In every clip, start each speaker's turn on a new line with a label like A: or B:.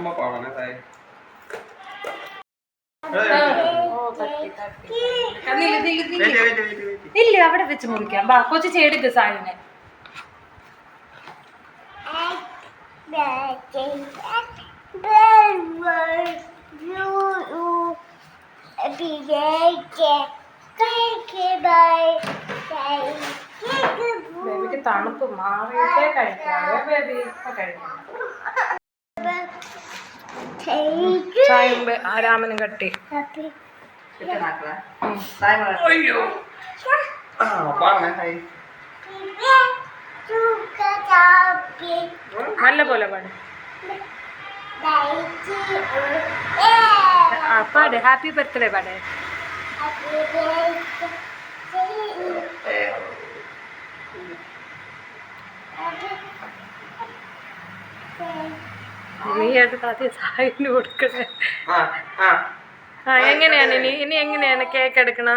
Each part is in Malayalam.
A: മുട്ടുമ്പോ പോകണേ തായി.
B: ഇല്ല അവിടെ വെച്ച് മുറിക്കാം. ബാ കൊച്ചു ചെടുക്ക് സായിനെ തണുപ്പ് മാറിയിട്ടേ കഴിക്കാം. ബേബി ഇപ്പൊ കഴിക്കണം. ചായയും ബേ- ആ രാമനും കട്ടി. നല്ല പോലെ പാട്. ആ പാട്. ഹാപ്പി ബർത്ത്ഡേ പാട്. നീ എടുത്ത് ആദ്യം സായിന് കൊടുക്കണേ
A: ആ. ആ
B: ആ എങ്ങനെയാണ് ഇനി? ഇനി എങ്ങനെയാണ് കേക്ക് എടുക്കണ?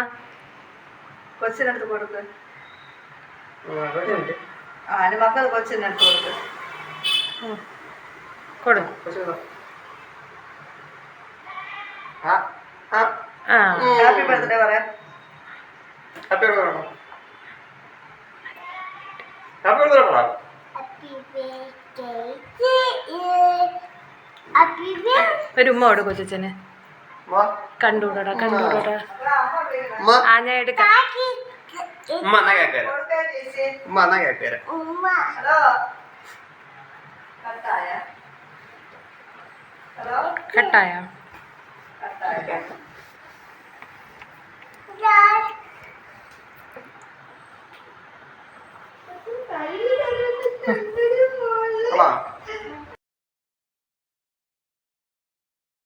C: കൊച്ചിനടുത്ത് കൊടുക്ക്. ആ അതിന് മക്കൾ കൊച്ചിനടുത്ത് കൊടുക്ക്.
B: കൊടു
A: കുറച്ച് ഇതാ. ആ ആ.
B: ആ.
C: ഹാപ്പി ബർത്ത്ഡേ പറയാം.
A: ഹാപ്പി ബർത്ത്ഡേ ഹാപ്പി ബർത്ത്ഡേ പറ
B: ഒരു ഉമ്മ കൊടു കൊച്ചന് കണ്ടൂടാ
A: കണ്ടൂടാ
B: ആ ഞാൻ എടുക്കാം.
A: ഉമ്മ എന്നാ കേക്കേര ഉമ്മ എന്നാ കേക്കേര
B: കട്ടായ?
C: കട്ടായ?